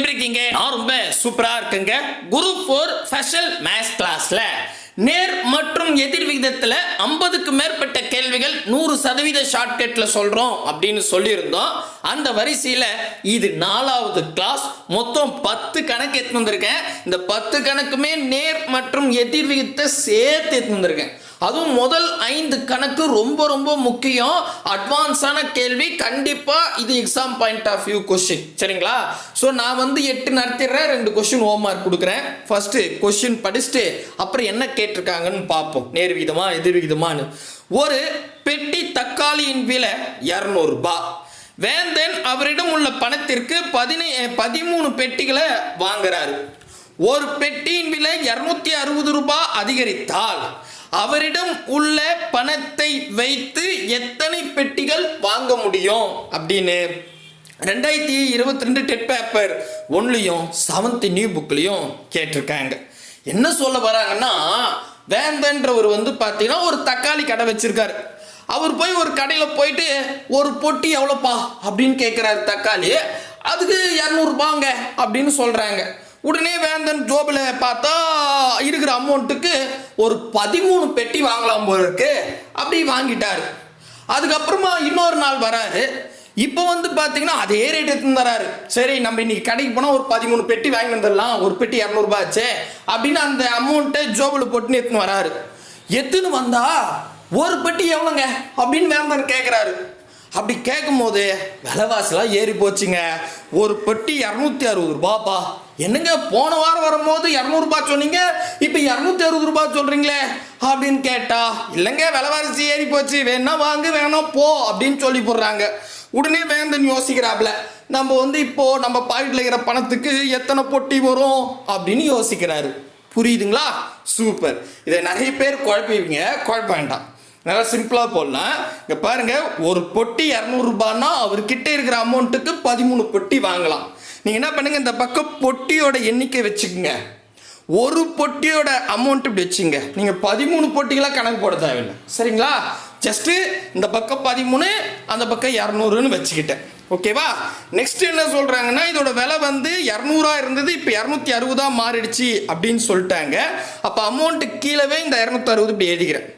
எப்படி இருக்கீங்க? நான் ரொம்ப சூப்பரா இருக்குங்க. குரு ஃபோர் ஸ்பெஷல் மேத்ஸ் கிளாஸ்ல. நேர் மற்றும் எதிர் விகிதத்தில் ஐம்பதுக்கு மேற்பட்ட கேள்விகள் நூறு சதவீத ஷார்ட்கட்ல சொல்றோம் அப்படின்னு சொல்லியிருந்தோம். அந்த வரிசையில் இது நாலாவது கிளாஸ் மொத்தம் பத்து கணக்கு எடுத்து வந்திருக்கேன். இந்த பத்து கணக்குமே நேர் மற்றும் எதிர் விகிதத்தை சேர்த்து எடுத்து வந்திருக்கேன். அதுவும் முதல் ஐந்து கணக்கு ரொம்ப ரொம்ப முக்கியம். அட்வான்ஸான கேள்வி கண்டிப்பாக இது exam point of view question சரிங்களா? ஸோ நான் வந்து எட்டு நடத்திடுறேன் ரெண்டு கொஸ்டின் ஹோம் மார்க் கொடுக்குறேன். ஃபஸ்ட்டு கொஷின் படிச்சுட்டு அப்புறம் என்ன கேட்டிருக்காங்கன்னு பார்ப்போம். நேர் விகிதமா எதிர் விகிதமானு ஒரு பெட்டி தக்காளியின் விலை இரநூறுபா. வேந்தன் அவரிடம் உள்ள பணத்திற்கு பதினே பதிமூணு பெட்டிகளை வாங்குறாரு. ஒரு பெட்டியின் விலை இரநூத்தி அறுபது ரூபாய் அதிகரித்தால் அவரிடம் உள்ள பணத்தை வைத்து எத்தனை பெட்டிகள் வாங்க முடியும்? அப்படின்னு. ரெண்டாயிரத்தி இருபத்தி ரெண்டு டெட் பேப்பர் ஒன்லையும் செவன்த் நியூ புக்லையும் கேட்டிருக்காங்க. என்ன சொல்ல வராங்கன்னா வேந்தன்றவர் வந்து பார்த்தீங்கன்னா ஒரு தக்காளி கடை வச்சிருக்காரு. அவர் போய் ஒரு கடையில் போயிட்டு ஒரு பொட்டி எவ்வளோப்பா? அப்படின்னு கேட்குறாரு தக்காளி. அதுக்கு இரநூறுபாங்க அப்படின்னு சொல்கிறாங்க உடனே வேந்தன் ஜோபில் பார்த்தா இருக்கிற அமௌண்ட்டுக்கு ஒரு பதிமூணு பெட்டி வாங்கலாம் போல இருக்கு. அப்படி வாங்கிட்டார். அதுக்கப்புறமா இன்னொரு நாள் வராரு. இப்போ வந்து பார்த்தீங்கன்னா அதே ரேட் எடுத்துன்னு தராரு சரி நம்ம இன்னைக்கு கடைக்கு போனால் ஒரு பதிமூணு பெட்டி வாங்கி வந்துடலாம். ஒரு பெட்டி இரநூறுபா ஆச்சு அப்படின்னு அந்த அமௌண்ட்டை ஜோபில் போட்டு எடுத்துன்னு வராரு. எத்துன்னு வந்தா ஒரு பெட்டி எவ்வளோங்க? அப்படின்னு வேந்தன் கேட்குறாரு அப்படி கேட்கும்போது விலைவாசிலாம் ஏறி போச்சுங்க ஒரு பெட்டி இரநூத்தி அறுபது ரூபாப்பா. என்னங்க போன வாரம் வரும்போது இரநூறுபா சொன்னீங்க இப்போ இரநூத்தி அறுபது ரூபாய் சொல்கிறீங்களே அப்படின்னு கேட்டா இல்லைங்க விலைவாரிசி ஏறி போச்சு. வேணா வாங்கு வேணா போ அப்படின்னு சொல்லி போடுறாங்க. உடனே வேந்தன் யோசிக்கிறாப்ல நம்ம வந்து இப்போ நம்ம பாக்கெட்டில் இருக்கிற பணத்துக்கு எத்தனை பொட்டி வரும் அப்படின்னு யோசிக்கிறாரு. புரியுதுங்களா? சூப்பர். இதை நிறைய பேர் குழப்பிவிங்க குழப்ப வேண்டாம். நல்லா சிம்பிளாக போடலாம். இங்கே பாருங்கள் ஒரு பொட்டி இரநூறுபான்னா அவர்கிட்ட இருக்கிற அமௌண்ட்டுக்கு பதிமூணு பொட்டி வாங்கலாம். நீங்கள் என்ன பண்ணுங்க இந்த பக்கம் பொட்டியோட எண்ணிக்கை வச்சுக்கோங்க. ஒரு பொட்டியோட அமௌண்ட் இப்படி வச்சுங்க. நீங்கள் பதிமூணு பொட்டிகளாக கணக்கு போட தேவையில்லை. சரிங்களா? ஜஸ்ட்டு இந்த பக்கம் பதிமூணு அந்த பக்கம் இரநூறுன்னு வச்சுக்கிட்டேன். ஓகேவா நெக்ஸ்ட் என்ன சொல்கிறாங்கன்னா இதோட விலை வந்து இரநூறா இருந்தது இப்போ இரநூத்தி அறுபதா மாறிடுச்சு அப்படின்னு சொல்லிட்டாங்க. அப்போ அமௌண்ட்டு கீழவே இந்த இரநூத்தி அறுபது இப்படி எழுதிக்கிறேன்.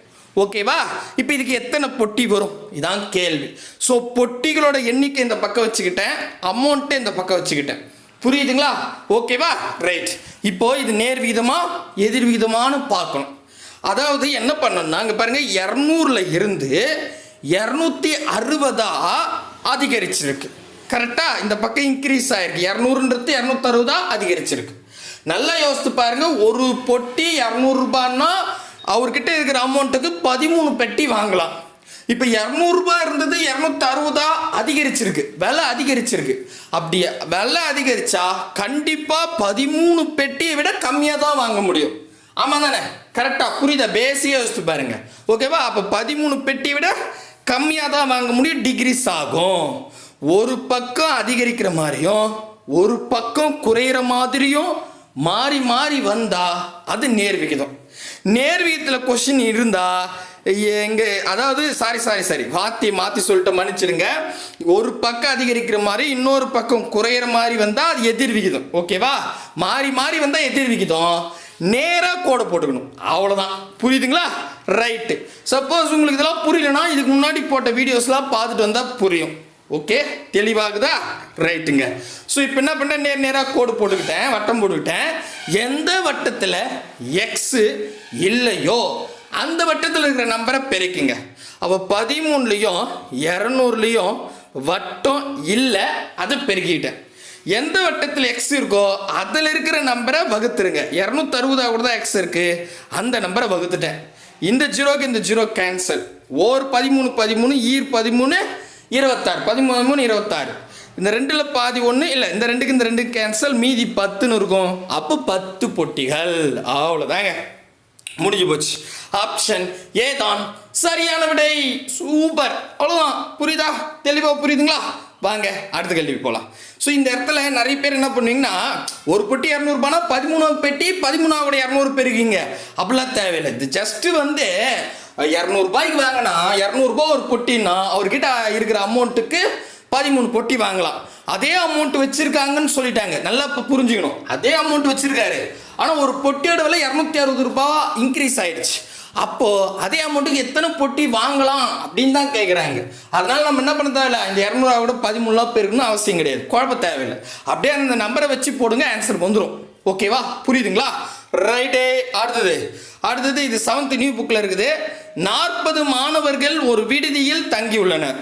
ஓகேவா இப்போ இதுக்கு எத்தனை பொட்டி வரும்? இதான் கேள்வி. ஸோ பொட்டிகளோட எண்ணிக்கை இந்த பக்கம் வச்சுக்கிட்டேன். அமௌண்ட்டு இந்த பக்கம் வச்சுக்கிட்டேன். புரியுதுங்களா? ஓகேவா ரைட் இப்போ இது நேர் விகிதமா எதிர் விகிதமானு பார்க்கணும். அதாவது என்ன பண்ணணும்னா அங்கே பாருங்கள் இரநூறுல இருந்து இரநூத்தி அறுபதா அதிகரிச்சிருக்கு. கரெக்டாக இந்த பக்கம் இன்க்ரீஸ் ஆகிருக்கு இரநூறுன்றது இரநூத்தறுபதா அதிகரிச்சிருக்கு. நல்லா யோசித்து பாருங்கள் ஒரு பொட்டி இரநூறுபான்னா அவர்கிட்ட இருக்கிற அமௌண்ட்டுக்கு பதிமூணு பெட்டி வாங்கலாம். இப்போ இரநூறுபா இருந்தது இரநூத்தி அறுபதா அதிகரிச்சிருக்கு. விலை அதிகரிச்சிருக்கு. அப்படி விலை அதிகரிச்சா கண்டிப்பாக பதிமூணு பெட்டியை விட கம்மியாக தான் வாங்க முடியும். ஆமாம் தானே? கரெக்டாக புரியுதா? பேசியாக யோசித்து பாருங்க. ஓகேவா அப்போ பதிமூணு பெட்டியை விட கம்மியாக தான் வாங்க முடியும். டிகிரிஸ் ஆகும். ஒரு பக்கம் அதிகரிக்கிற மாதிரியும் ஒரு பக்கம் குறையிற மாதிரியும் மாறி மாறி வந்தால் அது நேர் விகிதம் கொஷின் இருந்தால் எங்கே அதாவது சாரி சாரி சாரி வார்த்தையை மாற்றி சொல்லிட்டு மன்னிச்சிடுங்க. ஒரு பக்கம் அதிகரிக்கிற மாதிரி இன்னொரு பக்கம் குறையிற மாதிரி வந்தால் அது எதிர் விகிதம். ஓகேவா மாறி மாறி வந்தால் எதிர் விகிதம். நேராக கோடை போட்டுக்கணும். அவ்வளோதான் புரியுதுங்களா? ரைட்டு சப்போஸ் உங்களுக்கு இதெல்லாம் புரியலன்னா இதுக்கு முன்னாடி போட்ட வீடியோஸ்லாம் பார்த்துட்டு வந்தால் புரியும். ஓகே தெளிவாகுதா? ரைட்டுங்க. ஸோ இப்போ என்ன பண்ணுறேன் நேர் நேராக கோடு போட்டுக்கிட்டேன் வட்டம் போட்டுக்கிட்டேன். எந்த வட்டத்தில் எக்ஸு இல்லையோ அந்த வட்டத்தில் இருக்கிற நம்பரை பெருக்குங்க. அப்போ பதிமூணுலேயும் இரநூறுலையும் வட்டம் இல்லை அதை பெருக்கிட்டேன் எந்த வட்டத்தில் எக்ஸ் இருக்கோ அதில் இருக்கிற நம்பரை வகுத்துருங்க. இரநூத்தறுபதாக கூட தான் எக்ஸ் இருக்குது அந்த நம்பரை வகுத்துட்டேன். இந்த ஜீரோக்கு இந்த ஜீரோ கேன்சல் ஓர் பதிமூணு பதிமூணு ஈர் பதிமூணு இருபத்தாறு. பதிமூணு மூணு இருபத்தாறு. இந்த ரெண்டில் பாதி ஒன்று இல்லை இந்த ரெண்டுக்கு இந்த ரெண்டு கேன்சல் மீதி பத்துன்னு இருக்கும். அப்போ பத்து பொட்டிகள். அவ்வளோதாங்க முடிஞ்சு போச்சு. ஆப்ஷன் ஏ தான். சரியான விடை. சூப்பர் அவ்வளோதான் புரியுதா? தெளிவாக புரியுதுங்களா? வாங்க அடுத்த கேள்வி போகலாம் ஸோ இந்த இடத்துல நிறைய பேர் என்ன பண்ணுவீங்கன்னா ஒரு பெட்டி இரநூறுபானா பதிமூணாவது பெட்டி பதிமூணாவது இரநூறு பெருக்கீங்க அப்படிலாம் தேவையில்லை. இது ஜஸ்ட்டு வந்து இரநூறுபாய்க்கு வாங்கினா இரநூறுபா ஒரு பொட்டின்னா அவர்கிட்ட இருக்கிற அமௌண்ட்டுக்கு பதிமூணு பொட்டி வாங்கலாம். அதே அமௌண்ட் வச்சுருக்காங்கன்னு சொல்லிட்டாங்க. நல்லா இப்போ புரிஞ்சுக்கணும். அதே அமௌண்ட் வச்சுருக்காரு. ஆனால் ஒரு பொட்டியோட விலை இரநூத்தி அறுபது ரூபாய் இன்க்ரீஸ் ஆயிடுச்சு. அப்போது அதே அமௌண்ட்டுக்கு எத்தனை பொட்டி வாங்கலாம் அப்படின்னு தான் கேட்குறாங்க அதனால நம்ம என்ன பண்ண தேவையில்ல? இந்த இரநூறுவா கூட பதிமூணுலாம் போயிருக்குன்னு அவசியம் கிடையாது. குழப்ப தேவையில்லை. அப்படியே அந்த நம்பரை வச்சு போடுங்க ஆன்சர் வந்துடும் ஓகேவா புரியுதுங்களா? ரைட்டே அடுத்தது. அடுத்தது இது செவன்த் நியூ புக்கில் இருக்குது. நாற்பது மாணவர்கள் ஒரு விடுதியில் தங்கியுள்ளனர்.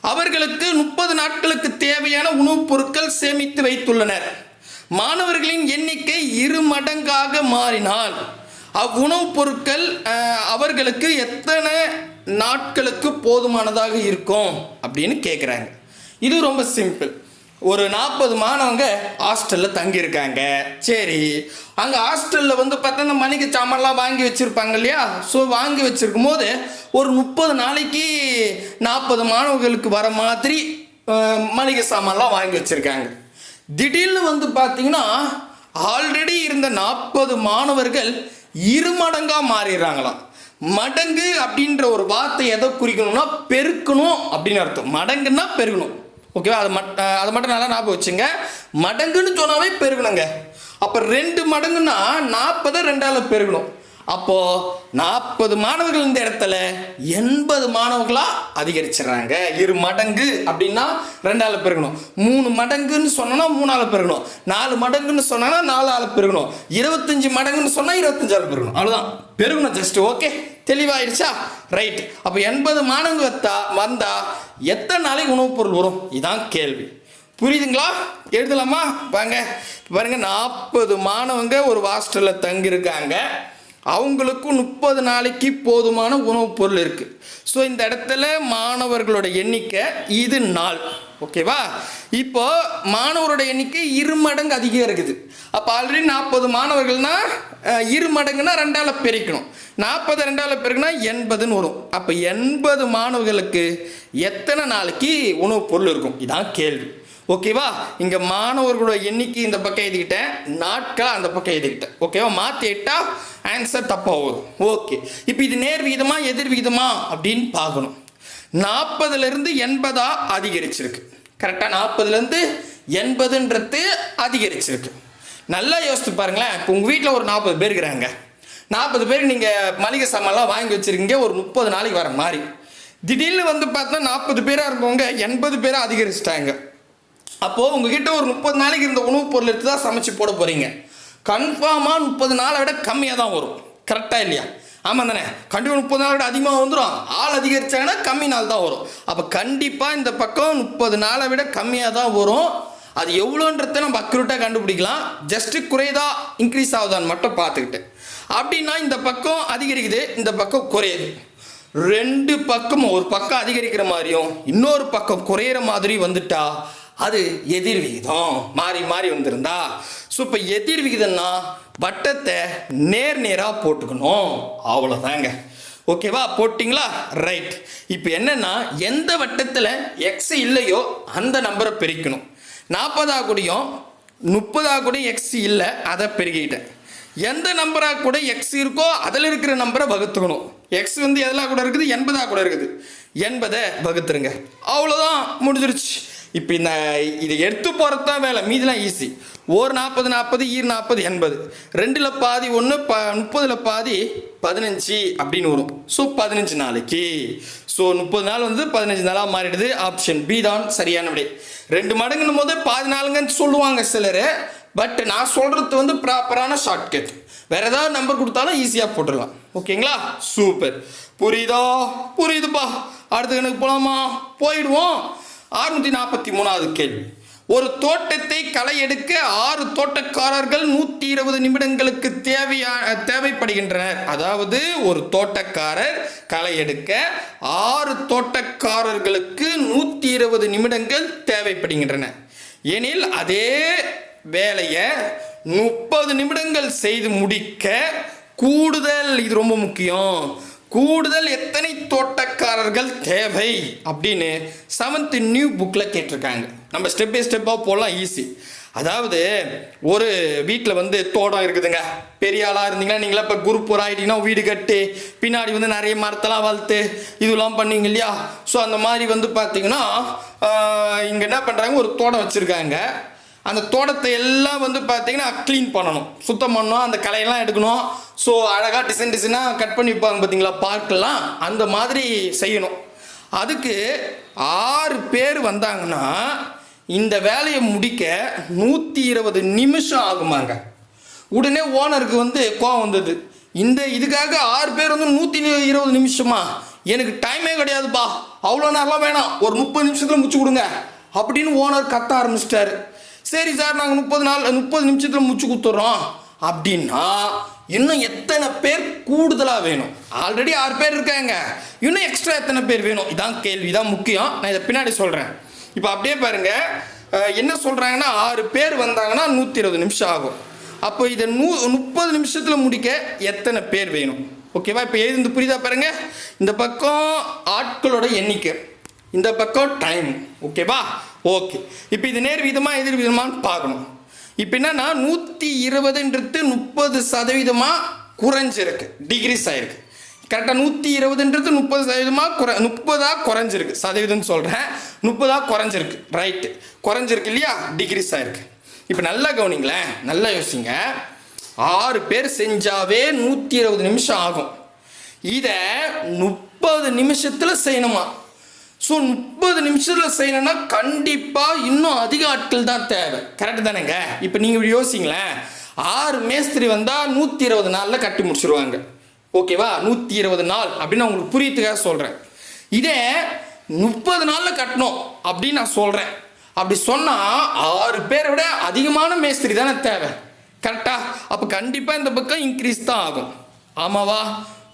அவர்களுக்கு முப்பது நாட்களுக்கு தேவையான உணவுப் பொருட்கள் சேமித்து வைத்துள்ளனர். மாணவர்களின் எண்ணிக்கை இரு மடங்காக மாறினால் அவ்வுணவுப் பொருட்கள் அவர்களுக்கு எத்தனை நாட்களுக்கு போதுமானதாக இருக்கும் அப்படின்னு கேட்குறாங்க இது ரொம்ப சிம்பிள் ஒரு நாற்பது மாணவங்க ஹாஸ்டலில் தங்கியிருக்காங்க. சரி அங்கே ஹாஸ்டலில் வந்து பார்த்தா இந்த மளிகை சாமான்லாம் வாங்கி வச்சுருப்பாங்க இல்லையா? ஸோ வாங்கி வச்சுருக்கும் போது ஒரு முப்பது நாளைக்கு நாற்பது மாணவர்களுக்கு வர மாதிரி மளிகை சாமான்லாம் வாங்கி வச்சுருக்காங்க. திடீர்னு வந்து பார்த்தீங்கன்னா ஆல்ரெடி இருந்த நாற்பது மாணவர்கள் இருமடங்காக மாறிடுறாங்களாம். மடங்கு அப்படின்ற ஒரு வார்த்தை எதை குறிக்கணும்னா பெருக்கணும் அப்படின்னு அர்த்தம். மடங்குன்னா பெருகணும். ஓகேவா அது மட் அது மட்டும் நல்லா ஞாபகம் வச்சுங்க. மடங்குன்னு சொன்னாவே பெருகணுங்க. அப்போ ரெண்டு மடங்குன்னா நாற்பதை ரெண்டால் பெருகணும். அப்போ நாற்பது மாணவர்கள் இந்த இடத்துல எண்பது மாணவர்களா அதிகரிச்சிடுறாங்க. இரு மடங்கு அப்படின்னா ரெண்டால பெருகணும். மூணு மடங்குன்னு சொன்னா மூணால பெருகணும். நாலு மடங்குன்னு சொன்னா நாலால பெருகணும். இருபத்தஞ்சு மடங்குன்னு சொன்னா ஆள் பெருகணும். அவ்வளவுதான். பெருகணும் ஜஸ்ட் ஓகே தெளிவாயிடுச்சா ரைட் அப்போ எண்பது மாணவங்க வந்தா வந்தா எத்தனை நாளைக்கு உணவுப் பொருள் வரும்? இதான் கேள்வி. புரியுதுங்களா? எழுதலாமா? வாங்க. பாருங்க நாற்பது மாணவங்க ஒரு ஹாஸ்டலில் தங்கியிருக்காங்க. அவங்களுக்கும் முப்பது நாளைக்கு போதுமான உணவுப் பொருள் இருக்குது ஸோ இந்த இடத்துல மாணவர்களோட எண்ணிக்கை இது நாள். ஓகேவா இப்போ மாணவரோட எண்ணிக்கை இரு மடங்கு அதிகம் இருக்குது. அப்போ ஆல்ரெடி நாற்பது மாணவர்கள்னா இரு மடங்குனா ரெண்டால் பெருக்கணும். நாற்பது ரெண்டால் பெருக்குனா எண்பதுன்னு வரும். அப்போ எண்பது மாணவர்களுக்கு எத்தனை நாளைக்கு உணவுப் பொருள் இருக்கும்? இதான் கேள்வி. ஓகேவா இங்க மாணவர்களோட எண்ணிக்கை இந்த பக்கம் எழுதிக்கிட்டேன். நாட்கள் அந்த பக்கம் எழுதிக்கிட்டேன். ஓகேவா மாத்தி இட்டா ஆன்சர் தப்பா வரும். ஓகே இப்போ இது நேர் விகிதமா எதிர் விகிதமா அப்படின்னு பார்க்கணும். நாற்பதுல இருந்து எண்பதா அதிகரிச்சிருக்கு. கரெக்டா நாற்பதுல இருந்து எண்பதுன்றது அதிகரிச்சிருக்கு. நல்லா யோசித்து பாருங்களேன். இப்போ உங்கள் வீட்டில் ஒரு நாற்பது பேர் இருக்கிறாங்க. நாற்பது பேர் நீங்கள் மளிகை சாமான்லாம் வாங்கி வச்சிருக்கீங்க. ஒரு முப்பது நாளைக்கு வர மாதிரி. திடீர்னு வந்து பார்த்தா நாற்பது பேராக இருக்கவங்க எண்பது பேராக அதிகரிச்சிட்டாங்க. அப்போது உங்ககிட்ட ஒரு முப்பது நாளைக்கு இருந்த உணவுப் பொருள் எடுத்து தான் சமைச்சு போட போகிறீங்க கன்ஃபார்மாக முப்பது நாளை விட கம்மியாக தான் வரும். கரெக்டாக இல்லையா? ஆமாம் தானே? கண்டிப்பாக முப்பது நாளை விட அதிகமாக வந்துடும் ஆள் அதிகரிச்சாங்கன்னா கம்மி நாள் தான் வரும். அப்போ கண்டிப்பாக இந்த பக்கம் முப்பது நாளை விட கம்மியாக தான் வரும். அது எவ்வளோன்றத நம்ம அக்யூரேட்டாக கண்டுபிடிக்கலாம். ஜஸ்ட்டு குறையதா இன்க்ரீஸ் ஆகுதான்னு மட்டும் பார்த்துக்கிட்டு. அப்படின்னா இந்த பக்கம் அதிகரிக்குது இந்த பக்கம் குறையுது. ரெண்டு பக்கமும் ஒரு பக்கம் அதிகரிக்கிற மாதிரியும் இன்னொரு பக்கம் குறையிற மாதிரி வந்துட்டா அது எதிர் விகிதம். மாறி மாறி வந்திருந்தா. ஸோ இப்போ எதிர் விகிதம்னா வட்டத்தை நேர் நேராக போட்டுக்கணும். அவ்வளோதாங்க ஓகேவா போட்டிங்களா? ரைட் இப்போ என்னென்னா எந்த வட்டத்தில் எக்ஸ் இல்லையோ அந்த நம்பரை பெருக்கணும். நாற்பதா கூடயும் முப்பதா கூட எக்ஸ் இல்லை அதை பெருகிட்டேன் எந்த நம்பராக கூட எக்ஸ் இருக்கோ அதில் இருக்கிற நம்பரை வகுத்துக்கணும். எக்ஸ் வந்து எதெல்லாம் கூட இருக்குது? எண்பதாக கூட இருக்குது. எண்பதை வகுத்துருங்க. அவ்வளோதான் முடிஞ்சிருச்சு. இப்போ இந்த இதை எடுத்து போகிறது தான் வேலை. மீதிலாம் ஈஸி ஒரு நாற்பது நாற்பது ஈர் நாற்பது எண்பது. ரெண்டில் பாதி ஒன்று ப முப்பதில் பாதி பதினஞ்சு அப்படின்னு வரும். ஸோ பதினஞ்சு நாளைக்கு. ஸோ முப்பது நாள் வந்து பதினஞ்சு நாளாக மாறிடுது. ஆப்ஷன் பி தான் சரியான விடை. ரெண்டு மடங்குன்னு போது பாதி நாளுங்கன்னு சொல்லுவாங்க சிலர். பட் நான் சொல்கிறது வந்து ப்ராப்பரான ஷார்ட்கட் வேறு ஏதாவது நம்பர் கொடுத்தாலும் ஈஸியாக போட்டுடலாம். ஓகேங்களா? சூப்பர் புரியுதா? புரியுதுப்பா. அடுத்த கணக்கு போகலாமா போயிடுவோம். அறுநூத்தி நாற்பத்தி மூணாவது கேள்வி. ஒரு தோட்டத்தை களை எடுக்க ஆறு தோட்டக்காரர்கள் நூற்றி இருபது நிமிடங்களுக்கு தேவையா தேவைப்படுகின்றனர். அதாவது ஒரு தோட்டக்காரர் களை எடுக்க ஆறு தோட்டக்காரர்களுக்கு நூற்றி இருபது நிமிடங்கள் தேவைப்படுகின்றன. எனில் அதே வேலையை முப்பது நிமிடங்கள் செய்து முடிக்க கூடுதல் இது ரொம்ப முக்கியம் கூடுதல் எத்தனை தோட்ட தோட்டக்காரர்கள் தேவை அப்படின்னு செவன்த் நியூ புக்கில் கேட்டிருக்காங்க. நம்ம ஸ்டெப் பை ஸ்டெப்பாக போகலாம் ஈஸி அதாவது ஒரு வீட்டில் வந்து தோட்டம் இருக்குதுங்க. பெரிய ஆளாக இருந்தீங்கன்னா நீங்களா இப்போ குரூப் ஒரு ஆகிட்டீங்கன்னா வீடு கட்டி பின்னாடி வந்து நிறைய மரத்தெல்லாம் வளர்த்து இதெல்லாம் பண்ணுவீங்க இல்லையா? ஸோ அந்த மாதிரி வந்து பார்த்தீங்கன்னா இங்கே என்ன பண்ணுறாங்க ஒரு தோட்டம் வச்சுருக்காங்க. அந்த தோட்டத்தை எல்லாம் வந்து பார்த்தீங்கன்னா க்ளீன் பண்ணணும். சுத்தம் பண்ணணும் அந்த களையெல்லாம் எடுக்கணும். ஸோ அழகாக டிசைன் டிசைனாக கட் பண்ணி வைப்பாங்க பார்த்தீங்களா பார்க்கெல்லாம் அந்த மாதிரி செய்யணும். அதுக்கு ஆறு பேர் வந்தாங்கன்னா இந்த வேலையை முடிக்க நூற்றி இருபது நிமிஷம் ஆகுமாங்க. உடனே ஓனருக்கு வந்து கோவம் வந்தது. இந்த இதுக்காக ஆறு பேர் வந்து நூற்றி இருபது நிமிஷமா? எனக்கு டைமே கிடையாதுப்பா. அவ்வளோ நேரம்லாம் வேணாம். ஒரு முப்பது நிமிஷத்தில் முடிச்சு கொடுங்க. அப்படின்னு ஓனர் கத்த ஆரம்பிச்சிட்டாரு. சரி சார் நாங்கள் முப்பது நாள் முப்பது நிமிஷத்தில் முடிச்சு கொடுத்துட்றோம் அப்படின்னா இன்னும் எத்தனை பேர் கூடுதலாக வேணும்? ஆல்ரெடி ஆறு பேர் இருக்காங்க. இன்னும் எக்ஸ்ட்ரா எத்தனை பேர் வேணும்? இதான் கேள்வி தான் முக்கியம். நான் இதை பின்னாடி சொல்கிறேன் இப்போ அப்படியே பாருங்க. என்ன சொல்கிறாங்கன்னா ஆறு பேர் வந்தாங்கன்னா நூற்றி இருபது நிமிஷம் ஆகும். அப்போ இதை நூ முப்பது நிமிஷத்தில் முடிக்க எத்தனை பேர் வேணும்? ஓகேவா இப்போ எழுந்து புரியுதா பாருங்க. இந்த பக்கம் ஆட்களோட எண்ணிக்கை. இந்த பக்கம் டைம் ஓகேவா ஓகே இப்போ இது நேர் விதமாக எதிர் விதமானு பார்க்கணும். இப்போ என்னன்னா நூற்றி இருபதுன்றது முப்பது சதவீதமாக குறைஞ்சிருக்கு. டிகிரிஸ் ஆகிருக்கு கரெக்டாக நூற்றி இருபதுன்றது முப்பது சதவீதமாக குறை முப்பதாக குறைஞ்சிருக்கு. சதவீதம்னு சொல்கிறேன் முப்பதாக குறைஞ்சிருக்கு. ரைட்டு குறைஞ்சிருக்கு இல்லையா? டிகிரிஸ் ஆகிருக்கு இப்போ நல்லா கவனிங்களேன். நல்லா யோசிங்க. ஆறு பேர் செஞ்சாவே நூற்றி இருபது நிமிஷம் ஆகும். இதை முப்பது நிமிஷத்தில் செய்யணுமா? ஸோ முப்பது நிமிஷத்தில் செய்யணும்னா கண்டிப்பாக இன்னும் அதிக ஆட்கள் தான் தேவை. கரெக்டு தானேங்க? இப்போ நீங்கள் இப்படி யோசிங்களேன். ஆறு மேஸ்திரி வந்தால் நூற்றி இருபது நாளில் கட்டி முடிச்சிருவாங்க. ஓகேவா நூற்றி இருபது நாள் அப்படின்னு உங்களுக்கு புரியத்துக்காக சொல்கிறேன் இதே முப்பது நாளில் கட்டணும் அப்படின்னு நான் சொல்கிறேன் அப்படி சொன்னால் ஆறு பேரை விட அதிகமான மேஸ்திரி தானே தேவை. கரெக்டாக அப்போ கண்டிப்பாக இந்த பக்கம் இன்க்ரீஸ் தான் ஆகும். ஆமாவா?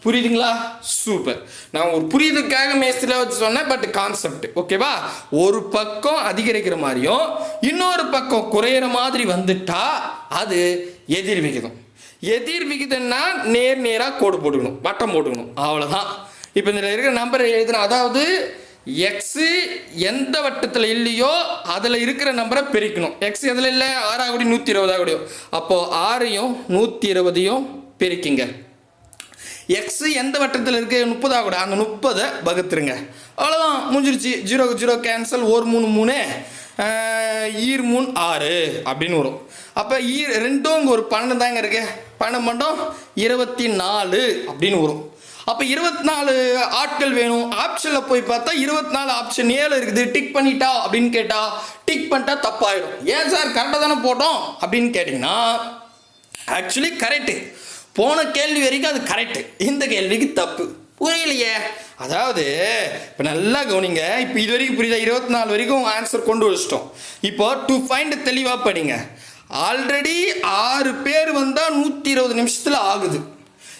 புரியுதுங்களா? சூப்பர். நான் ஒரு புரியுதுக்காக மேஸ்திரியில் வச்சு சொன்னேன் பட் கான்செப்ட் ஓகேவா ஒரு பக்கம் அதிகரிக்கிற மாதிரியும் இன்னொரு பக்கம் குறையிற மாதிரி வந்துட்டா அது எதிர் விகிதம். எதிர் விகிதம்னா நேர் நேராக கோடு போட்டுக்கணும் வட்டம் போட்டுக்கணும். அவ்வளோதான் இப்போ இதில் இருக்கிற நம்பரை எழுதுனா அதாவது எக்ஸு எந்த வட்டத்தில் இல்லையோ அதில் இருக்கிற நம்பரை பெருக்கணும். எக்ஸ் எதில் இல்லை? ஆறாகுடி நூற்றி இருபதாகுடியோ அப்போது ஆறையும் நூற்றி இருபதையும் பெருக்கிங்க. எக்ஸு எந்த வட்டத்தில் இருக்கு? முப்பதாக கூட. அந்த முப்பதை வகுத்துருங்க. அவ்வளோதான் முடிஞ்சிருச்சு. ஜீரோ ஜீரோ கேன்சல் ஒரு மூணு மூணு. ஈர் மூணு ஆறு அப்படின்னு வரும். அப்போ ஈர் ரெண்டும் இங்கே ஒரு பன்னெண்டு தாங்க இருக்கு. பன்னெண்டு மட்டும் இருபத்தி நாலு அப்படின்னு வரும். அப்போ இருபத்தி நாலு ஆட்கள் வேணும். ஆப்ஷனில் போய் பார்த்தா இருபத்தி நாலு ஆப்ஷன் ஏழு இருக்குது. டிக் பண்ணிட்டா அப்படின்னு கேட்டால் டிக் பண்ணிட்டா தப்பாயிடும். ஏன் சார்? கரெக்டாக தானே போட்டோம் அப்படின்னு கேட்டிங்கன்னா ஆக்சுவலி கரெக்டு போன கேள்வி வரைக்கும் அது கரெக்டு இந்த கேள்விக்கு தப்பு. புரியலையே. அதாவது இப்போ நல்லா கவனிங்க. இப்போ இது வரைக்கும் புரியுதா? இருபத்தி நாலு வரைக்கும் ஆன்சர் கொண்டு வச்சிட்டோம். இப்போ டு ஃபைண்ட் தெளிவாக படிங்க. ஆல்ரெடி ஆறு பேர் வந்தால் நூற்றி இருபது நிமிஷத்தில் ஆகுது.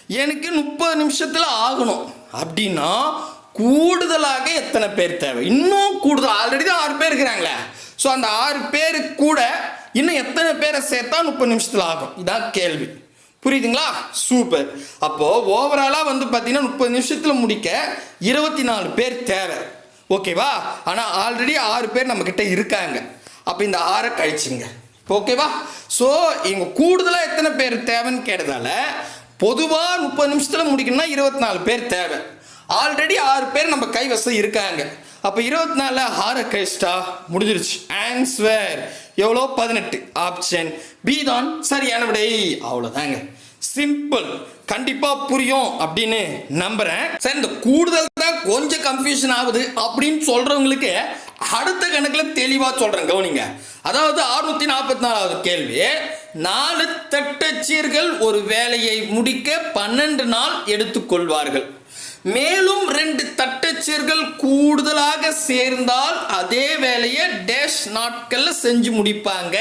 எனக்கு முப்பது நிமிஷத்தில் ஆகணும். அப்படின்னா கூடுதலாக எத்தனை பேர் தேவை? இன்னும் கூடுதல். ஆல்ரெடி தான் ஆறு பேர் இருக்கிறாங்களே. ஸோ அந்த ஆறு பேருக்கு கூட இன்னும் எத்தனை பேரை சேர்த்தா முப்பது நிமிஷத்தில் ஆகும்? இதான் கேள்வி. புரியுதுங்களா? சூப்பர். அப்போ ஓவராலாக வந்து பார்த்தீங்கன்னா முப்பது நிமிஷத்தில் முடிக்க இருபத்தி நாலு பேர் தேவை. ஓகேவா? ஆனால் ஆல்ரெடி ஆறு பேர் நம்மக்கிட்ட இருக்காங்க. அப்போ இந்த ஆறை கழிச்சுங்க. ஓகேவா? ஸோ இங்கே கூடுதலாக எத்தனை பேர் தேவைன்னு கேட்டதால பொதுவாக முப்பது நிமிஷத்தில் முடிக்கணும்னா இருபத்தி நாலு பேர் தேவை. ஆல்ரெடி ஆறு பேர் நம்ம கைவசம் இருக்காங்க. அப்போ இருபத்தி நாலில் ஆறு கழிச்சிட்டா முடிஞ்சிருச்சு. ஆன்சர் எவ்வளோ? பதினெட்டு. ஆப்ஷன் பி தான் சரியான விடை. அவ்வளோதாங்க. சிம்பிள் கண்டிப்பாக புரியும் அப்படின்னு நம்புகிறேன் சரி இந்த கூடுதல் தான் கொஞ்சம் கன்ஃபியூஷன் ஆகுது அப்படின்னு சொல்கிறவங்களுக்கு அடுத்த கணக்கில் தெளிவாக சொல்கிறேன் கவனிங்க. அதாவது அறுநூத்தி நாற்பத்தி நாலாவது கேள்வி. நாலு தட்டச்சீர்கள் ஒரு வேலையை முடிக்க பன்னெண்டு நாள் எடுத்துக்கொள்வார்கள். மேலும் ரெண்டு தட்டச்சர்கள் கூடுதலாக சேர்ந்தால் அதே வேலையை டேஷ் நாட்களில் செஞ்சு முடிப்பாங்க.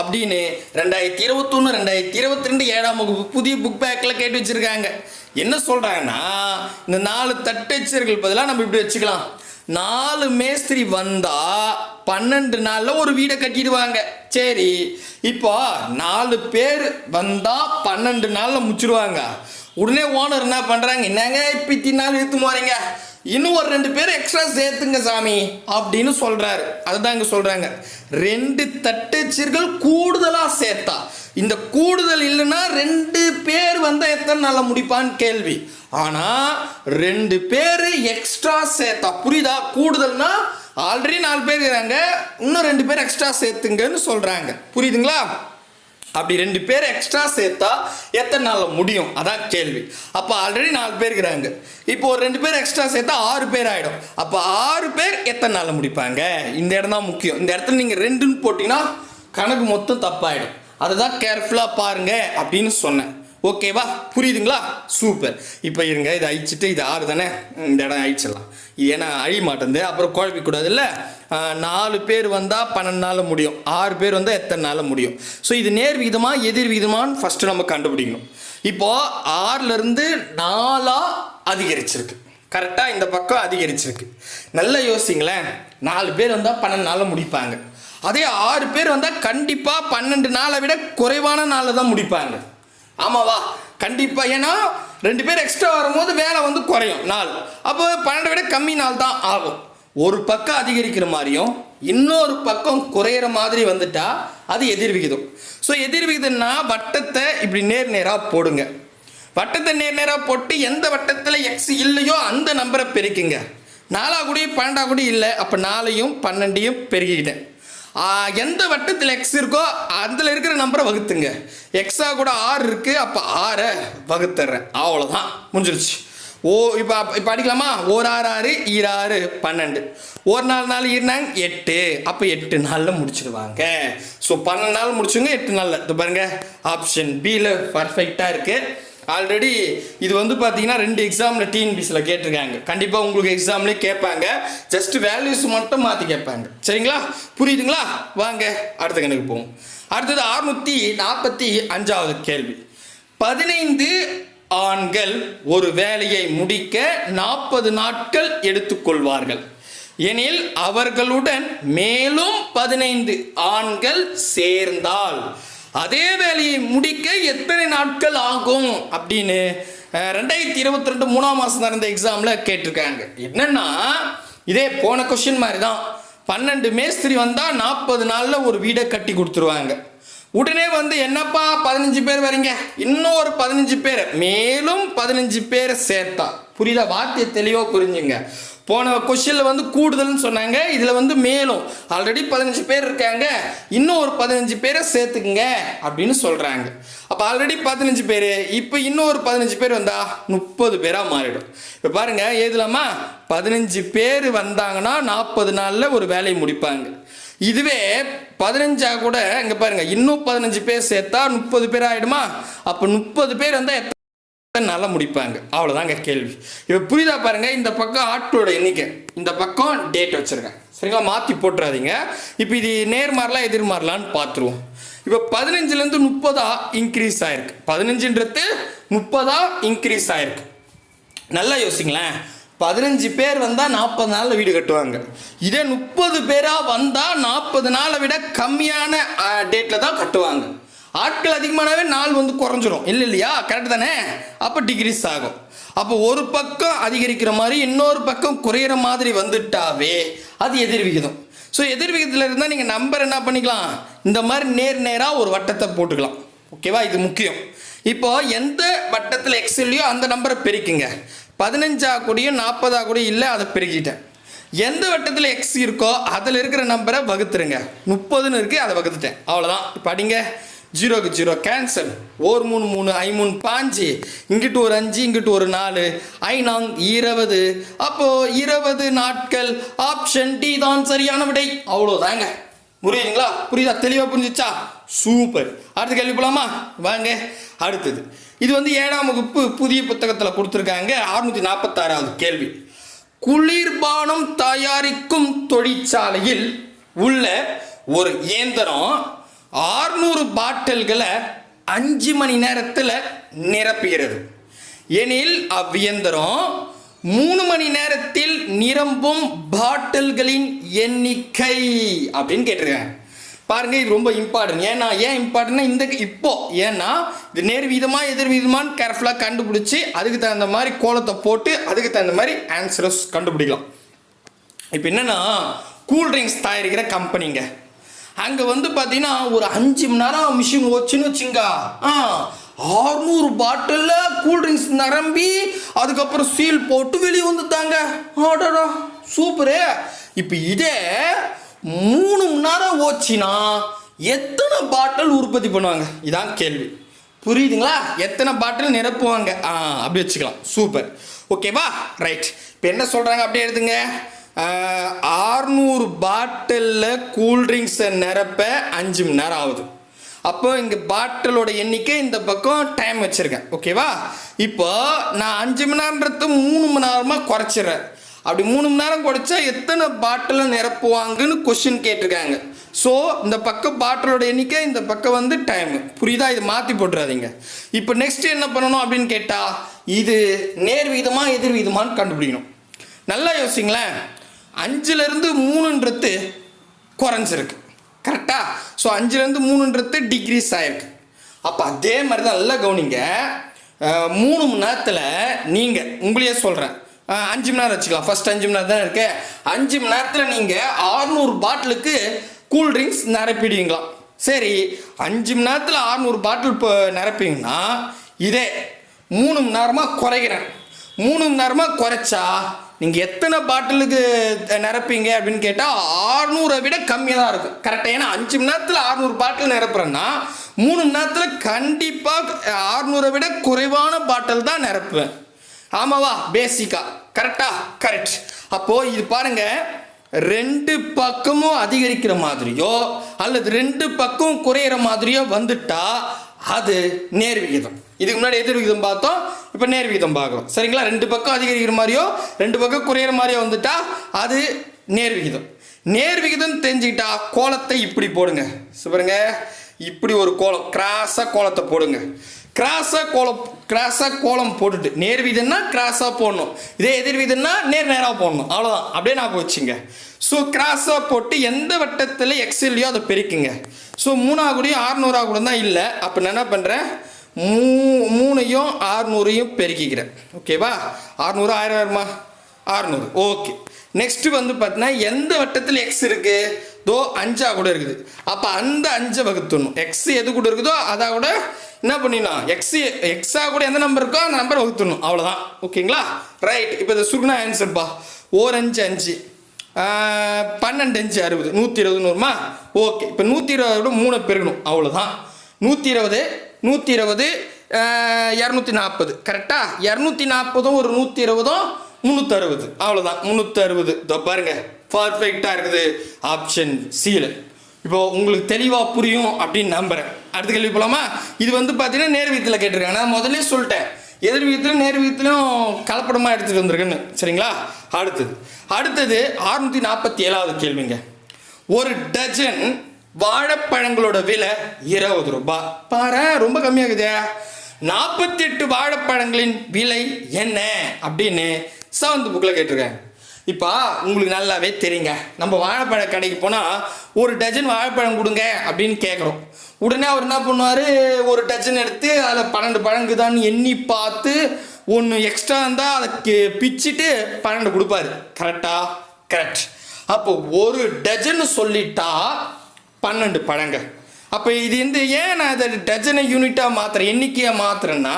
அப்படின்னு ரெண்டாயிரத்தி இருபத்தொன்று ரெண்டாயிரத்தி இருபத்தி ரெண்டு ஏழாம் வகுப்பு புதிய புக் பேக்கில் கேட்டு வச்சுருக்காங்க. என்ன சொல்கிறாங்கன்னா இந்த நாலு தட்டச்சர்கள் பதிலாக நம்ம இப்படி வச்சுக்கலாம். நாலு மேஸ்திரி வந்தா பன்னெண்டு நாள்ல ஒரு வீடை கட்டிடுவாங்க. சரி இப்போ நாலு பேர் வந்தா பன்னெண்டு நாள்ல முடிச்சிருவாங்க. உடனே ஓனர் என்ன பண்றாங்க? என்னங்க இப்பத்தி நாள் இழுத்து போறீங்க? இன்னும் ஒரு ரெண்டு பேர் எக்ஸ்ட்ரா சேர்த்துங்க சாமி அப்படின்னு சொல்றாரு. அதுதான் இங்க சொல்றாங்க. ரெண்டு தட்டச்சர்கள் கூடுதலா சேர்த்தா. இந்த கூடுதல் இல்லைன்னா ரெண்டு பேர் வந்தால் எத்தனை நாளில் முடிப்பான்னு கேள்வி. ஆனால் ரெண்டு பேர் எக்ஸ்ட்ரா சேர்த்தா புரியுதா? கூடுதல்னா ஆல்ரெடி நாலு பேர் இருக்கிறாங்க இன்னும் ரெண்டு பேர் எக்ஸ்ட்ரா சேர்த்துங்கன்னு சொல்கிறாங்க புரியுதுங்களா? அப்படி ரெண்டு பேர் எக்ஸ்ட்ரா சேர்த்தா எத்தனை நாளில் முடியும்? அதான் கேள்வி. அப்போ ஆல்ரெடி நாலு பேர் இருக்கிறாங்க இப்போ ஒரு ரெண்டு பேர் எக்ஸ்ட்ரா சேர்த்தா ஆறு பேர் ஆகிடும் அப்போ ஆறு பேர் எத்தனை நாளில் முடிப்பாங்க? இந்த இடம் தான் முக்கியம். இந்த இடத்துல நீங்கள் ரெண்டுன்னு போட்டிங்கன்னா கணக்கு மொத்தம் தப்பாயிடும். அதை தான் கேர்ஃபுல்லாக பாருங்க அப்படின்னு சொன்னேன். ஓகேவா புரியுதுங்களா? சூப்பர் இப்போ இருங்க இதை அழிச்சிட்டு இது ஆறு தானே? இந்த இடம் அழிச்சிடலாம். இது ஏன்னா அழிய மாட்டேங்குது. அப்புறம் குழப்பிக்கூடாதுல்ல ஆஹ், நாலு பேர் வந்தால் பன்னெண்டு நாளில் முடியும். ஆறு பேர் வந்தால் எத்தனை நாளில் முடியும்? ஸோ இது நேர் விகிதமாக எதிர் விகிதமானு ஃபஸ்ட்டு நம்ம கண்டுபிடிக்கணும். இப்போது ஆறுலேருந்து நாலாக அதிகரிச்சிருக்கு. கரெக்டாக இந்த பக்கம் அதிகரிச்சிருக்கு. நல்லா யோசிங்களேன். நாலு பேர் வந்தால் பன்னெண்டு நாளில் முடிப்பாங்க. அதே ஆறு பேர் வந்தால் கண்டிப்பாக பன்னெண்டு நாளை விட குறைவான நாளில் தான் முடிப்பாங்க. ஆமாவா? கண்டிப்பாக ஏன்னா ரெண்டு பேர் எக்ஸ்ட்ரா வரும்போது வேலை வந்து குறையும் நாள். அப்போ பன்னெண்டை விட கம்மி நாள் தான் ஆகும். ஒரு பக்கம் அதிகரிக்கிற மாதிரியும் இன்னொரு பக்கம் குறையிற மாதிரி வந்துட்டா அது எதிர்விகிதம் ஸோ எதிர்விகிதம்னா வட்டத்தை இப்படி நேர் நேராக போடுங்க. வட்டத்தை நேர் நேராக போட்டு எந்த வட்டத்தில் எக்ஸ் இல்லையோ அந்த நம்பரை பெருக்குங்க. நாலா கூடி பன்னெண்டா கூடி இல்லை. அப்போ நாலையும் பன்னெண்டையும் பெருகிக்கிட்டேன் எந்த வட்டத்தில் எக்ஸ் இருக்கோ அதில் இருக்கிற நம்பரை வகுத்துங்க. எக்ஸாக கூட ஆறு இருக்குது அப்போ ஆறை வகுத்துறேன். அவ்வளோதான் முடிஞ்சிருச்சு. ஓ இப்போ இப்போ அடிக்கலாமா? ஒரு ஆறு ஆறு ஈராறு பன்னெண்டு. ஒரு நாலு நாள் ஈர்னாங்க எட்டு. அப்போ எட்டு நாளில் முடிச்சிடுவாங்க. ஸோ பன்னெண்டு நாள் முடிச்சுங்க எட்டு நாளில். இது பாருங்க ஆப்ஷன் பியில் பர்ஃபெக்டாக இருக்குது ஆல்ரெடி இது வந்து பார்த்தீங்கன்னா ரெண்டு எக்ஸாமில் டிஎன்பிசியில் கேட்டிருக்காங்க. கண்டிப்பாக உங்களுக்கு எக்ஸாம்லேயே கேட்பாங்க. ஜஸ்ட் வேல்யூஸ் மட்டும் மாற்றி கேட்பாங்க. சரிங்களா? புரியுதுங்களா? வாங்க அடுத்த கணக்கு போவோம். அடுத்தது அறுநூற்றி நாற்பத்தி அஞ்சாவது கேள்வி. பதினைந்து ஆண்கள் ஒரு வேலையை முடிக்க நாற்பது நாட்கள் எடுத்துக்கொள்வார்கள். எனில் அவர்களுடன் மேலும் பதினைந்து ஆண்கள் சேர்ந்தால் அதே வேலையை முடிக்க எத்தனை நாட்கள் ஆகும் அப்படின்னு ரெண்டாயிரத்தி இருபத்தி ரெண்டு மூணாம் மாதம் நடந்த எக்ஸாமில் கேட்டிருக்காங்க. என்னென்னா இதே போன கொஷின் மாதிரி தான் பன்னெண்டு மேஸ்திரி வந்தால் நாற்பது நாளில் ஒரு வீடை கட்டி கொடுத்துருவாங்க. உடனே வந்து என்னப்பா பதினஞ்சு பேர் வரீங்க? இன்னும் ஒரு பதினஞ்சு பேர். மேலும் பதினஞ்சு பேரை சேர்த்தா. புரியுதா? வார்த்தையை தெளிவாக புரிஞ்சுங்க. போன கொஷினில் வந்து கூடுதல்னு சொன்னாங்க. இதில் வந்து மேலும் ஆல்ரெடி பதினஞ்சு பேர் இருக்காங்க. இன்னும் ஒரு பதினஞ்சு பேரை சேர்த்துக்குங்க அப்படின்னு சொல்கிறாங்க அப்போ ஆல்ரெடி பதினஞ்சு பேர் இப்போ இன்னும் ஒரு பதினஞ்சு பேர் வந்தால் முப்பது பேராக மாறிடும். இப்போ பாருங்கள் ஏதுலாமா பதினஞ்சு பேர் வந்தாங்கன்னா நாற்பது நாளில் ஒரு வேலையை முடிப்பாங்க. இதுவே பதினஞ்சா கூட இங்கே பாருங்க இன்னும் பதினஞ்சு பேர் சேர்த்தா முப்பது பேர் ஆகிடுமா அப்போ முப்பது பேர் வந்தால் நல்லா முடிப்பாங்க? அவ்வளோதாங்க கேள்வி. இப்போ புரியுதா பாருங்க இந்த பக்கம் ஆட்களோட எண்ணிக்கை. இந்த பக்கம் டேட் வச்சுருக்கேன். சரிங்களா? மாற்றி போட்டுறாதீங்க. இப்போ இது நேர்மாறலாம் எதிர்மாறலான்னு பார்த்துருவோம் இப்போ பதினஞ்சுலேருந்து முப்பதா இன்க்ரீஸ் ஆயிருக்கு. பதினஞ்சுன்றது முப்பதா இன்க்ரீஸ் ஆயிருக்கு. நல்லா யோசிங்களேன். பதினஞ்சு பேர் வந்தால் நாற்பது நாளில் வீடு கட்டுவாங்க. இதே முப்பது பேராக வந்தால் நாற்பது நாளை விட கம்மியான டேட்டில் தான் கட்டுவாங்க. ஆட்கள் அதிகமானாவே நாள் வந்து குறைஞ்சிரும். இல்லை இல்லையா? கரெக்ட் தானே? அப்போ டிகிரிஸ் ஆகும். அப்போ ஒரு பக்கம் அதிகரிக்கிற மாதிரி இன்னொரு பக்கம் குறையிற மாதிரி வந்துட்டாவே அது எதிர் விகிதம். ஸோ எதிர் விகிதத்தில் இருந்தால் நீங்கள் நம்பர் என்ன பண்ணிக்கலாம்? இந்த மாதிரி நேர் நேராக ஒரு வட்டத்தை போட்டுக்கலாம். ஓகேவா இது முக்கியம். இப்போ எந்த வட்டத்தில் எக்ஸ் இல்லையோ அந்த நம்பரை பெருக்குங்க. பதினஞ்சா கூடியும் நாற்பதா கூடயும் இல்லை அதை பெருக்கிட்டேன். எந்த வட்டத்தில் எக்ஸ் இருக்கோ அதில் இருக்கிற நம்பரை வகுத்துருங்க. முப்பதுன்னு இருக்குது அதை வகுத்துட்டேன். அவ்வளோதான் இப்போ அடிங்க. ஜீரோக்கு ஜீரோ கேன்சல் ஓர் மூணு மூணு ஐ மூணு பாஞ்சு. இங்கிட்டு ஒரு அஞ்சு இங்கிட்டு ஒரு நாலு. ஐநாங் இருபது. அப்போ இருபது நாட்கள் ஆப்ஷன் டி தான் சரியான விடை. அவ்வளோதாங்க புரியுதுங்களா? புரியுதா? தெளிவாக புரிஞ்சுச்சா? சூப்பர் அடுத்த கேள்வி போலாமா? வாங்க. அடுத்தது. இது வந்து ஏழாம் வகுப்பு புதிய புத்தகத்தில் கொடுத்துருக்காங்க. அறுநூற்றி நாற்பத்தாறாவது கேள்வி. குளிர்பானம் தயாரிக்கும் தொழிற்சாலையில் உள்ள ஒரு இயந்திரம் ஆறுநூறு பாட்டில்களை அஞ்சு மணி நேரத்தில் நிரப்புகிறது. எனில் அவ்வியந்திரம் மூணு மணி நேரத்தில் நிரம்பும் பாட்டில்களின் எண்ணிக்கை அப்படின்னு கேட்டிருக்காங்க. பாருங்க இது ரொம்ப இம்பார்ட்டன்ட் ஏன்னா ஏன் இம்பார்ட்டன்ட்னா இந்த இப்போ ஏன்னா இது நேர் வீதமா எதிர் விதமானு கேர்ஃபுல்லாக கண்டுபிடிச்சி அதுக்கு தகுந்த மாதிரி கோலத்தை போட்டு அதுக்கு தகுந்த மாதிரி ஆன்சரஸ் கண்டுபிடிக்கலாம். இப்போ என்னன்னா கூல் ட்ரிங்க்ஸ் தயாரிக்கிற கம்பெனிங்க அங்கே வந்து பார்த்தீங்கன்னா ஒரு அஞ்சு மணி நேரம் மிஷின் ஓச்சுன்னு வச்சுங்க. ஆ ஆறுநூறு பாட்டிலில் கூல்ட்ரிங்க்ஸ் நிரம்பி அதுக்கப்புறம் சீல் போட்டு வெளியே வந்துட்டாங்க. ஆடாடா சூப்பரு. இப்போ இதே மூணு மணி நேரம் ஓச்சினா எத்தனை பாட்டில் உற்பத்தி பண்ணுவாங்க? இதான் கேள்வி. புரியுதுங்களா? எத்தனை பாட்டில் நிரப்புவாங்க? ஆ அப்படி வச்சுக்கலாம். சூப்பர். ஓகேவா? ரைட். இப்போ என்ன சொல்கிறாங்க அப்படியே எடுத்துங்க ஆறுநூறு பாட்டிலில் கூல்ட்ரிங்க்ஸை நிரப்ப அஞ்சு மணி நேரம் ஆகுது. அப்போ இங்கே பாட்டிலோட எண்ணிக்கை இந்த பக்கம் டைம் வச்சுருக்கேன். ஓகேவா இப்போ நான் அஞ்சு மணி நேரன்றது மூணு மணி நேரமாக குறைச்சிடுறேன். அப்படி மூணு மணி நேரம் குறைச்சா எத்தனை பாட்டில் நிரப்புவாங்கன்னு கொஷின் கேட்டிருக்காங்க. ஸோ இந்த பக்கம் பாட்டிலோட எண்ணிக்கை இந்த பக்கம் வந்து டைம் புரியுதா? இது மாற்றி போட்டுறாதீங்க. இப்போ நெக்ஸ்ட் என்ன பண்ணணும் அப்படின்னு கேட்டால் இது நேர் வீதமா எதிர் கண்டுபிடிக்கணும். நல்லா யோசிங்களேன். அஞ்சுலேருந்து மூணுன்றது குறைஞ்சிருக்கு கரெக்டாக ஸோ அஞ்சுலேருந்து மூணுன்றது டிகிரிஸ் ஆகிருக்கு அப்போ அதே மாதிரி தான் நல்லா கவனிங்க. மூணு மணி நேரத்தில் நீங்கள் உங்களையே சொல்கிறேன் அஞ்சு மணி நேரம் வச்சுக்கலாம். ஃபஸ்ட் அஞ்சு மணி நேரம் தான் இருக்கு? அஞ்சு மணி நேரத்தில் நீங்கள் ஆறுநூறு பாட்டிலுக்கு கூல் ட்ரிங்க்ஸ் நிரப்பிடுவீங்களாம் சரி அஞ்சு மணி நேரத்தில் ஆறுநூறு பாட்டில் இப்போ நிரப்பிங்கன்னா இதே மூணு மணி நேரமாக குறைக்கிறேன். மூணு மணி நேரமாக குறைச்சா நீங்கள் எத்தனை பாட்டிலுக்கு நிரப்பீங்க அப்படின்னு கேட்டால் ஆறுநூறை விட கம்மியாக தான் இருக்கும். கரெக்டாக ஏன்னா அஞ்சு மணி நேரத்தில் ஆறுநூறு பாட்டில் நிரப்புறேன்னா மூணு மணி நேரத்தில் கண்டிப்பாக ஆறுநூறை விட குறைவான பாட்டில் தான் நிரப்புவேன். ஆமாவா? பேசிக்கா கரெக்டா கரெக்ட் அப்போது இது பாருங்கள் ரெண்டு பக்கமும் அதிகரிக்கிற மாதிரியோ அல்லது ரெண்டு பக்கம் குறையிற மாதிரியோ வந்துட்டா அது நேர் விகிதம். இதுக்கு முன்னாடி எதிர் விகிதம் பார்த்தோம்? இப்போ நேர் விகிதம் பார்க்குறோம். சரிங்களா? ரெண்டு பக்கம் அதிகரிக்கிற மாதிரியோ ரெண்டு பக்கம் குறையிற மாதிரியோ வந்துட்டா அது நேர் விகிதம். நேர் விகிதம் தெரிஞ்சுக்கிட்டா கோலத்தை இப்படி போடுங்க. பாருங்க. இப்படி ஒரு கோலம் கிராஸாக கோலத்தை போடுங்க. கிராஸாக கோலம் கிராஸாக கோலம் போட்டுட்டு நேர் வீதுன்னா கிராஸாக போடணும். இதே எதிர் வீதுன்னா நேர் நேராக போடணும். அவ்வளோதான் அப்படியே நான் வச்சுங்க. ஸோ கிராஸாக போட்டு எந்த வட்டத்தில் எக்ஸ்எல்லையோ அதை பெருக்குங்க. ஸோ மூணாக ஆறுநூறா கூட தான் இல்லை. அப்போ நான் என்ன பண்ணுறேன் மூ மூணையும் ஆறுநூறையும் பெருக்கிக்கிறேன். ஓகேவா ஆறுநூறு ஆயிரம் ஆயிரமா? ஆறுநூறு. ஓகே நெக்ஸ்ட்டு வந்து பார்த்தீங்கன்னா எந்த வட்டத்தில் எக்ஸ் இருக்குது தோ அஞ்சா கூட இருக்குது. அப்போ அந்த அஞ்சை வகுத்துடணும். எக்ஸ் எது கூட இருக்குதோ அதை கூட என்ன பண்ணிடலாம்? எக்ஸ் எக்ஸா கூட எந்த நம்பர் இருக்கோ அந்த நம்பர் வகுத்துடணும் அவ்வளோதான் ஓகேங்களா ரைட் இப்போ இந்த சுருக்குனா ஆன்சர்ப்பா ஓர் அஞ்சு. அஞ்சு பன்னெண்டு அஞ்சு அறுபது. நூற்றி இருபது நூறுமா? ஓகே இப்போ நூற்றி இருபதோட மூணு பெருகணும். அவ்வளோதான் நூற்றி இருபது நூற்றி இருபது இரநூத்தி நாற்பது கரெக்டாக இரநூத்தி நாற்பதும் ஒரு நூற்றி இருபதும் முந்நூற்றறுபது அவ்வளோதான் முந்நூற்றறுபது இதோ பாருங்கள் பர்ஃபெக்டாக இருக்குது. ஆப்ஷன் சியில் இப்போது உங்களுக்கு தெளிவாக புரியும் அப்படின்னு நம்புகிறேன் அடுத்த கேள்வி போகலாமா இது வந்து பார்த்தீங்கன்னா நேர் வீதத்தில் கேட்டிருக்காங்க. நான் முதல்ல சொல்லிட்டேன். எதிர் வீதத்திலும் நேர் வீதத்திலும் கலப்படமாக எடுத்துகிட்டு வந்திருக்குன்னு. சரிங்களா? அடுத்தது அடுத்தது அறுநூற்றி நாற்பத்தி ஏழாவது கேள்விங்க. ஒரு டஜன் வாழைப்பழங்களோட விலை இருபது ரூபாய் பாரு ரொம்ப கம்மியாகுதே. நாற்பத்தி எட்டு வாழைப்பழங்களின் விலை என்ன? அப்படின்னு செவன்த் புக்கில் கேட்டிருக்காங்க இப்போ உங்களுக்கு நல்லாவே தெரியுங்க. நம்ம வாழைப்பழ கடைக்கு போனால் ஒரு டஜன் வாழைப்பழம் கொடுங்க அப்படின்னு கேட்குறோம் உடனே அவர் என்ன பண்ணுவார்? ஒரு டஜன் எடுத்து அதில் பன்னெண்டு பழங்குதான்னு எண்ணி பார்த்து ஒன்று எக்ஸ்ட்ரா இருந்தால் அதை பிச்சுட்டு பிச்சிட்டு பன்னெண்டு கொடுப்பாரு. கரெக்டா கரெக்ட் அப்போ ஒரு டஜன் சொல்லிட்டா பன்னெண்டு பழங்க. அப்போ இது வந்து ஏன் நான் அதை டஜனை யூனிட்டாக மாற்றுறேன் எண்ணிக்கையாக மாற்றுறேன்னா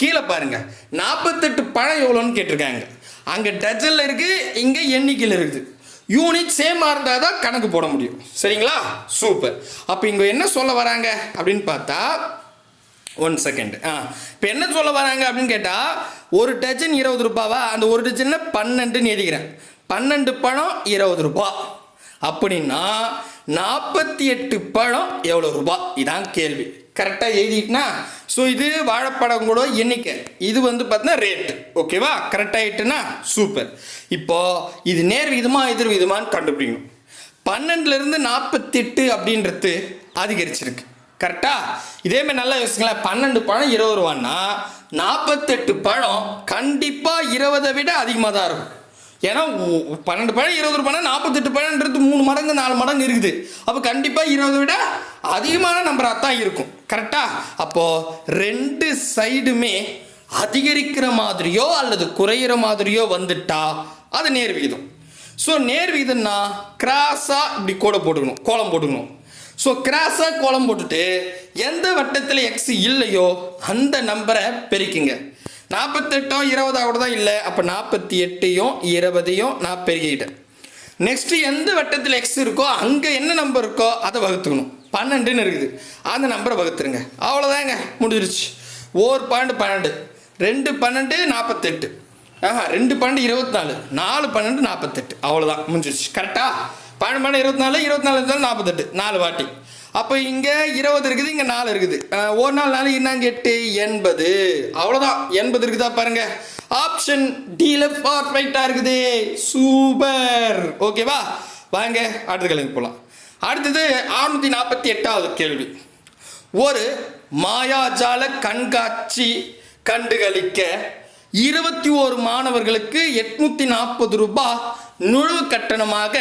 கீழே பாருங்க. நாற்பத்தெட்டு பழம் எவ்வளோன்னு கேட்டிருக்காங்க. அங்கே டஜனில் இருக்குது இங்கே எண்ணிக்கையில் இருக்குது. யூனிட் சேமாக இருந்தால் தான் கணக்கு போட முடியும். சரிங்களா? சூப்பர் அப்போ இங்கே என்ன சொல்ல வராங்க அப்படின்னு பார்த்தா ஒன் செகண்ட் ஆ இப்போ என்ன சொல்ல வராங்க அப்படின்னு கேட்டால் ஒரு டஜன் இருபது ரூபாவா? அந்த ஒரு டஜனில் பன்னெண்டுன்னு எழுதிக்கிறேன். பன்னெண்டு பழம் இருபது ரூபா. அப்படின்னா நாற்பத்தி எட்டு பழம் எவ்வளோ ரூபா? இதான் கேள்வி. கரெக்டாக எழுதிட்டுனா ஸோ இது வாழைப்பழம் கூட எண்ணிக்கை. இது வந்து பார்த்தீங்கன்னா ரேட்டு ஓகேவா கரெக்டாக சூப்பர் இப்போ இது நேர் விதமாக எதிர் விதமான்னு கண்டுபிடிக்கணும். பன்னெண்டுலேருந்து நாற்பத்தெட்டு அப்படின்றது அதிகரிச்சிருக்கு. கரெக்டாக இதேமாதிரி நல்லா யோசிங்களேன். பன்னெண்டு பழம் இருபது ரூபான்னா நாற்பத்தெட்டு பழம் கண்டிப்பாக இருபதை விட அதிகமாக தான் இருக்கும். ஏன்னா பன்னெண்டு பழம் இருபது பழம் நாற்பத்தெட்டு பழம்ன்றது மூணு மடங்கு நாலு மடங்கு இருக்குது. அப்போ கண்டிப்பாக இருபதை விட அதிகமான நம்பராக தான் இருக்கும். கரெக்டாக அப்போது ரெண்டு சைடுமே அதிகரிக்கிற மாதிரியோ அல்லது குறையிற மாதிரியோ வந்துட்டா அது நேர் விகிதம் ஸோ நேர் விகிதம்னா கிராஸாக இப்படி கோடை போட்டுக்கணும் கோலம் போட்டுக்கணும். ஸோ கிராஸாக கோலம் போட்டுட்டு எந்த வட்டத்தில் எக்ஸ் இல்லையோ அந்த நம்பரை பெருக்குங்க. நாற்பத்தெட்டும் இருபதாக கூட தான் இல்லை அப்போ நாற்பத்தி எட்டையும் இருபதையும் நான் பெருகிட்டேன் நெக்ஸ்ட்டு எந்த வட்டத்தில் எக்ஸ் இருக்கோ அங்கே என்ன நம்பர் இருக்கோ அதை வகுத்துக்கணும். பன்னெண்டுன்னு இருக்குது. அந்த நம்பரை வகுத்துருங்க. அவ்வளோதாங்க முடிஞ்சிருச்சு. ஓர் பன்னெண்டு பன்னெண்டு. ரெண்டு பன்னெண்டு நாற்பத்தெட்டு ஆஹா ரெண்டு பன்னெண்டு இருபத்தி நாலு நாலு பன்னெண்டு நாற்பத்தெட்டு அவ்வளோதான் முடிஞ்சிருச்சு. கரெக்டாக பன்னெண்டு பன்னெண்டு இருபத்தி நாலு இருபத்தி நாலு இருந்தாலும் நாற்பத்தெட்டு நாலு வாட்டி. அப்போ இங்கே இருபது இருக்குது இங்கே நாலு இருக்குது. ஒரு நாள் நாலு இன்னாங்க எட்டு எண்பது. அவ்வளோதான் எண்பது இருக்குதா பாருங்க. ஆப்ஷன் டீல பர்ஃபெக்டாக இருக்குது. சூப்பர் ஓகேவா வாங்க அடுத்த கேள்விக்கு போகலாம் அடுத்தது அறுநூற்றி நாற்பத்தி எட்டாவது கேள்வி. ஒரு மாயாஜால கண்காட்சி கண்டுகளிக்க இருபத்தி ஓரு மாணவர்களுக்கு எட்நூத்தி நாற்பது ரூபாய் நுழைவு கட்டணமாக